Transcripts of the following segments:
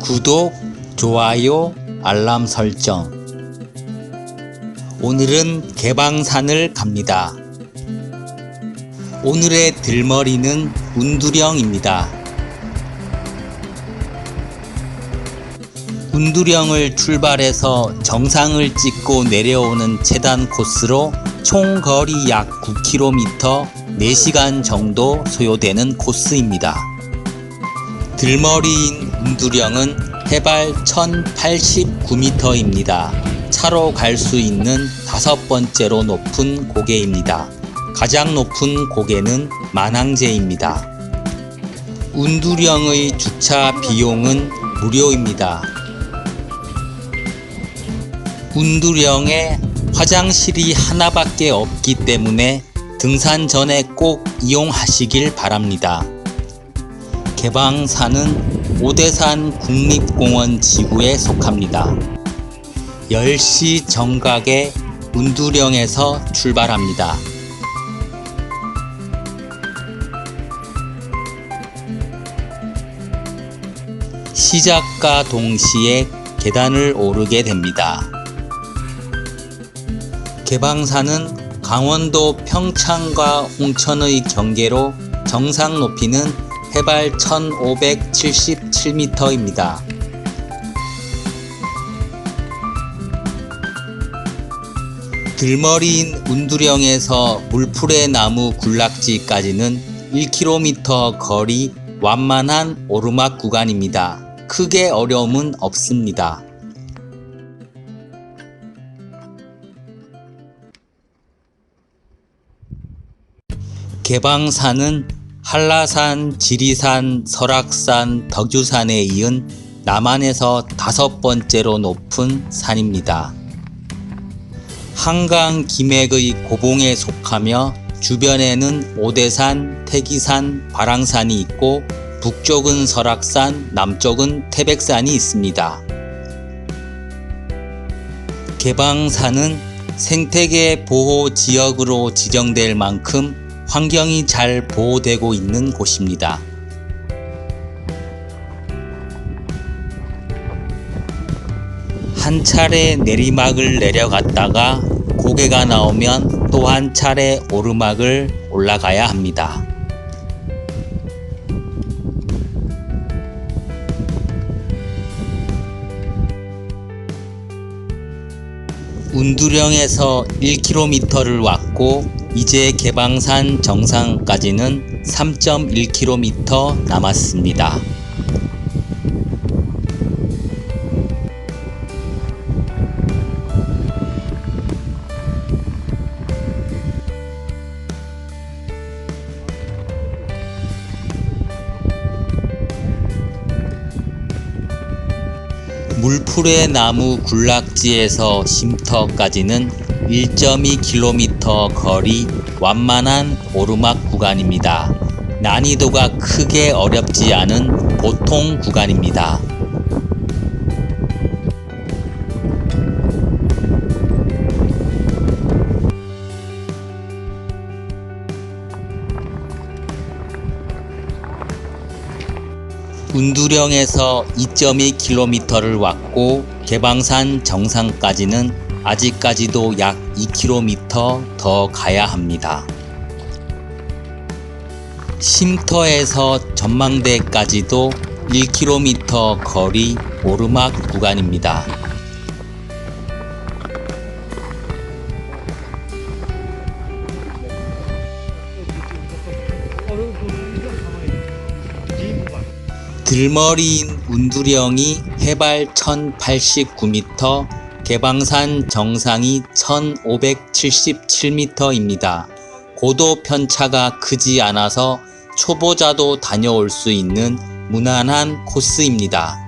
구독, 좋아요, 알람 설정. 오늘은 개방산을 갑니다. 오늘의 들머리는 운두령입니다. 운두령을 출발해서 정상을 찍고 내려오는 체단 코스로 총 거리 약 9km 4시간 정도 소요되는 코스입니다. 들머리인 운두령은 해발 1089m입니다. 차로 갈 수 있는 다섯 번째로 높은 고개입니다. 가장 높은 고개는 만항제입니다. 운두령의 주차 비용은 무료입니다. 운두령에 화장실이 하나밖에 없기 때문에 등산 전에 꼭 이용하시길 바랍니다. 개방산은 오대산 국립공원 지구에 속합니다. 10시 정각에 운두령에서 출발합니다. 시작과 동시에 계단을 오르게 됩니다. 개방산은 강원도 평창과 홍천의 경계로 정상 높이는 해발 1577m입니다. 들머리인 운두령에서 물풀의 나무 군락지까지는 1km 거리 완만한 오르막 구간입니다. 크게 어려움은 없습니다. 개방산은 한라산, 지리산, 설악산, 덕유산에 이은 남한에서 다섯 번째로 높은 산입니다. 한강 기맥의 고봉에 속하며 주변에는 오대산, 태기산, 바랑산이 있고 북쪽은 설악산, 남쪽은 태백산이 있습니다. 개방산은 생태계 보호 지역으로 지정될 만큼 환경이 잘 보호되고 있는 곳입니다. 한 차례 내리막을 내려갔다가 고개가 나오면 또 한 차례 오르막을 올라가야 합니다. 운두령에서 1km를 왔고 이제 개방산 정상까지는 3.1km 남았습니다. 물풀의 나무 군락지에서 쉼터까지는 1.2km 거리 완만한 오르막 구간입니다. 난이도가 크게 어렵지 않은 보통 구간입니다. 운두령에서 2.2km를 왔고 개방산 정상까지는 아직까지도 약 2km 더 가야 합니다. 쉼터에서 전망대까지도 1km 거리 오르막 구간입니다. 들머리인 운두령이 해발 1089m, 개방산 정상이 1577m입니다. 고도 편차가 크지 않아서 초보자도 다녀올 수 있는 무난한 코스입니다.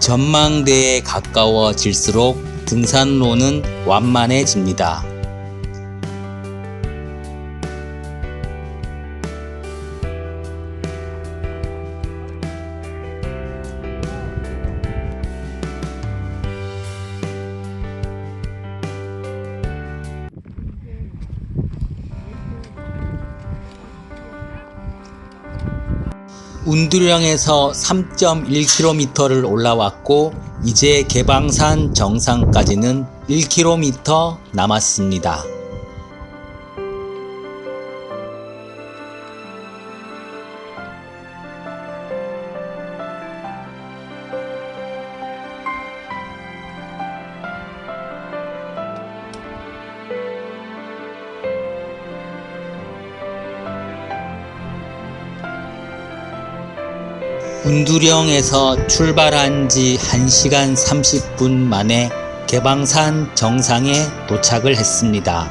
전망대에 가까워질수록 등산로는 완만해집니다. 운두령에서 3.1km를 올라왔고 이제 개방산 정상까지는 1km 남았습니다. 운두령에서 출발한 지 1시간 30분 만에 개방산 정상에 도착을 했습니다.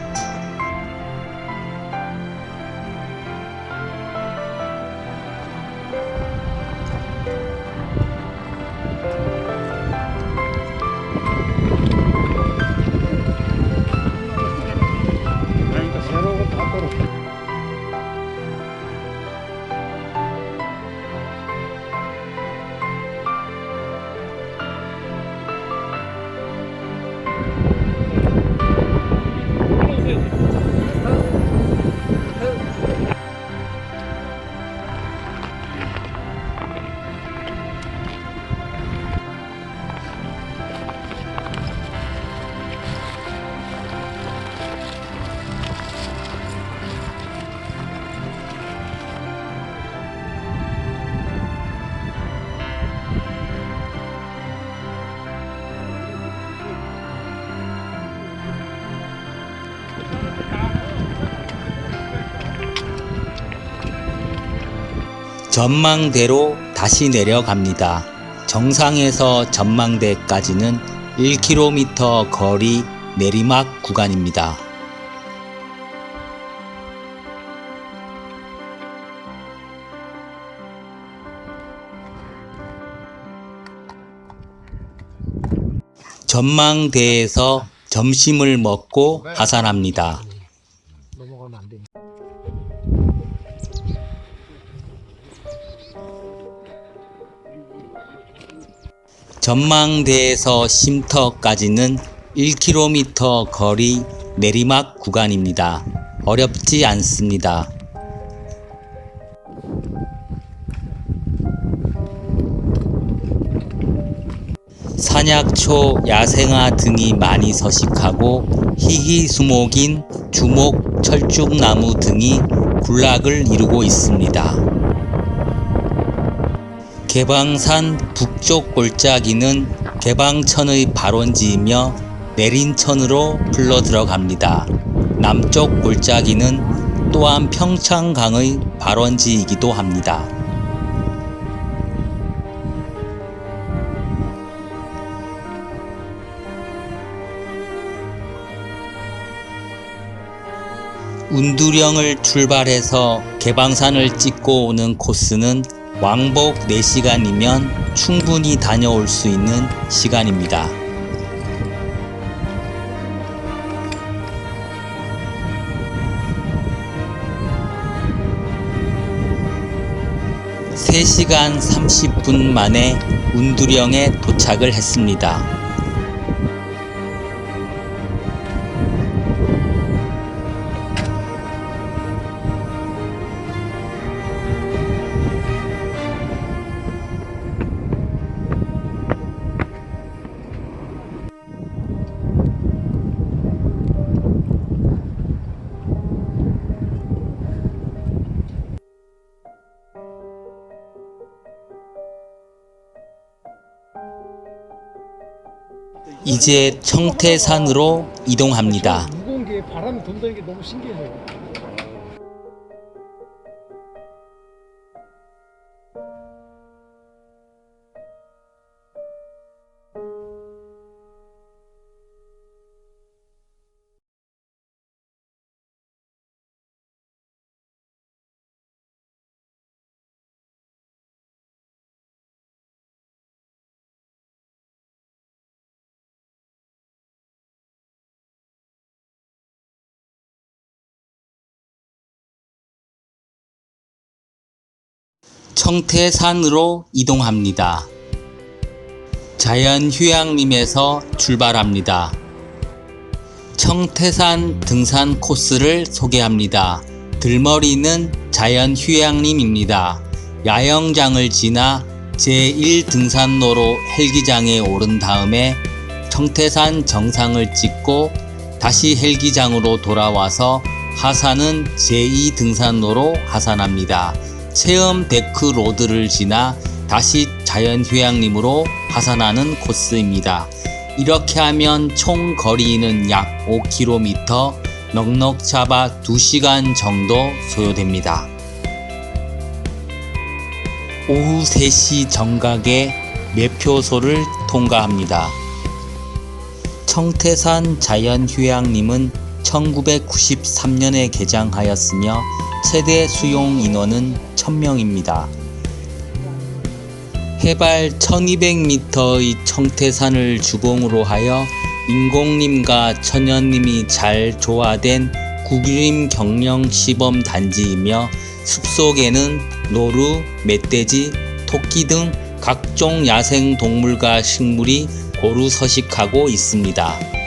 전망대로 다시 내려갑니다. 정상에서 전망대까지는 1km 거리 내리막 구간입니다. 전망대에서 점심을 먹고 하산합니다. 전망대에서 쉼터까지는 1km 거리 내리막 구간입니다. 어렵지 않습니다. 산약초, 야생화 등이 많이 서식하고 희귀수목인 주목, 철쭉나무 등이 군락을 이루고 있습니다. 개방산 북쪽 골짜기는 개방천의 발원지이며 내린천으로 흘러 들어갑니다. 남쪽 골짜기는 또한 평창강의 발원지이기도 합니다. 운두령을 출발해서 개방산을 찍고 오는 코스는 왕복 4시간이면 충분히 다녀올 수 있는 시간입니다. 세시간 30분 만에 운두령에 도착을 했습니다. 이제 청태산으로 이동합니다. 무거운 게 바람이 돈다는 게 너무 신기해요. 청태산으로 이동합니다. 자연휴양림에서 출발합니다. 청태산 등산 코스를 소개합니다. 들머리는 자연휴양림입니다. 야영장을 지나 제1등산로로 헬기장에 오른 다음에 청태산 정상을 찍고 다시 헬기장으로 돌아와서 하산은 제2등산로로 하산합니다. 체험 데크 로드를 지나 다시 자연 휴양림으로 하산하는 코스입니다. 이렇게 하면 총 거리는 약 5km, 넉넉 잡아 2시간 정도 소요됩니다. 오후 3시 정각에 매표소를 통과합니다. 청태산 자연휴양림은 1993년에 개장하였으며 최대 수용 인원은 1000명입니다. 해발 1200m의 청태산을 주봉으로 하여 인공림과 천연림이 잘 조화된 구림 경영 시범 단지이며 숲속에는 노루, 멧돼지, 토끼 등 각종 야생 동물과 식물이 고루 서식하고 있습니다.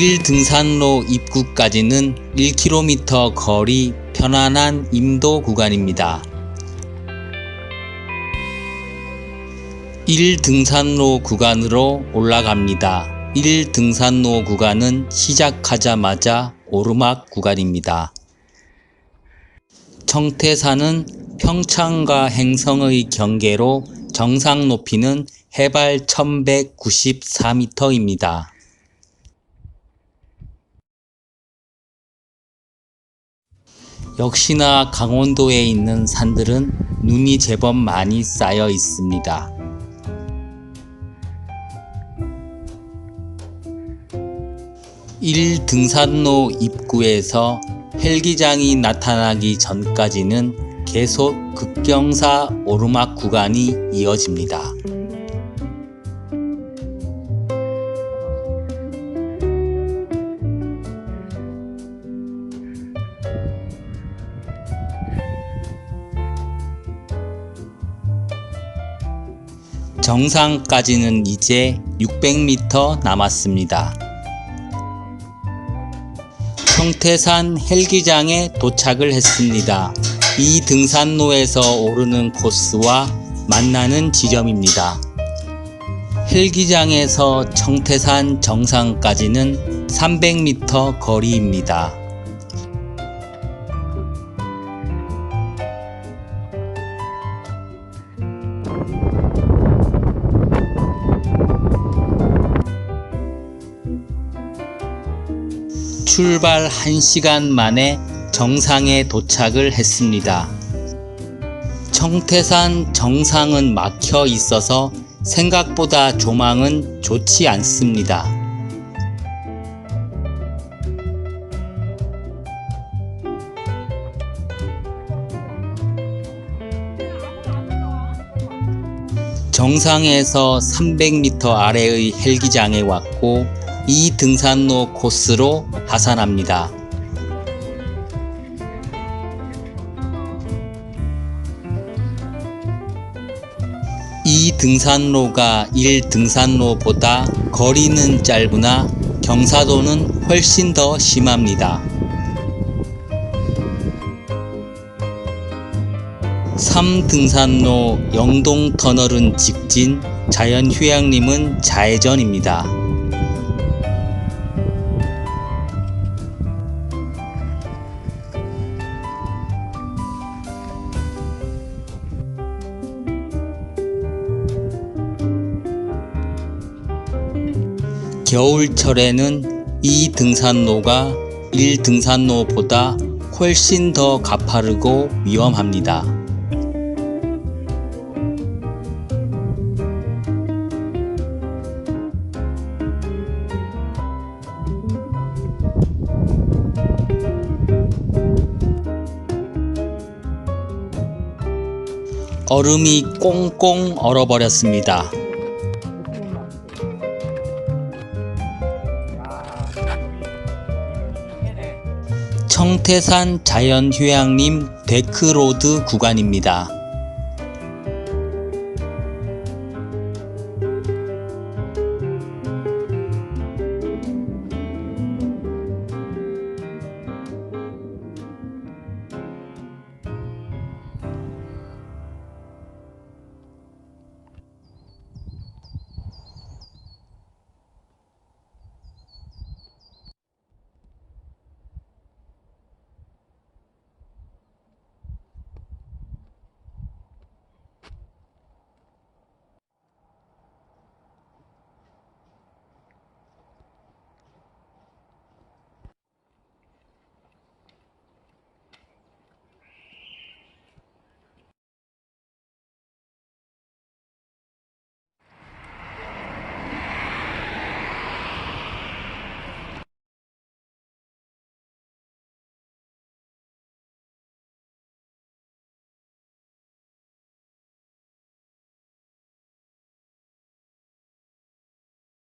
일 등산로 입구까지는 1km 거리 편안한 임도 구간입니다. 1 등산로 구간으로 올라갑니다. 1 등산로 구간은 시작하자마자 오르막 구간입니다. 청태산은 평창과 행성의 경계로 정상 높이는 해발 1194m입니다. 역시나 강원도에 있는 산들은 눈이 제법 많이 쌓여 있습니다. 일 등산로 입구에서 헬기장이 나타나기 전까지는 계속 급경사 오르막 구간이 이어집니다. 정상까지는 이제 600m 남았습니다. 청태산 헬기장에 도착을 했습니다. 이 등산로에서 오르는 코스와 만나는 지점입니다. 헬기장에서 청태산 정상까지는 300m 거리입니다. 출발 1시간 만에 정상에 도착을 했습니다. 청태산 정상은 막혀 있어서 생각보다 조망은 좋지 않습니다. 정상에서 300m 아래의 헬기장에 왔고 이 등산로 코스로 하산합니다. 이 등산로가 1 등산로보다 거리는 짧으나 경사도는 훨씬 더 심합니다. 3 등산로 영동 터널은 직진, 자연휴양림은 좌회전입니다. 겨울철에는 이 등산로가 1 등산로보다 훨씬 더 가파르고 위험합니다. 얼음이 꽁꽁 얼어버렸습니다. 태산 자연휴양림 데크로드 구간입니다.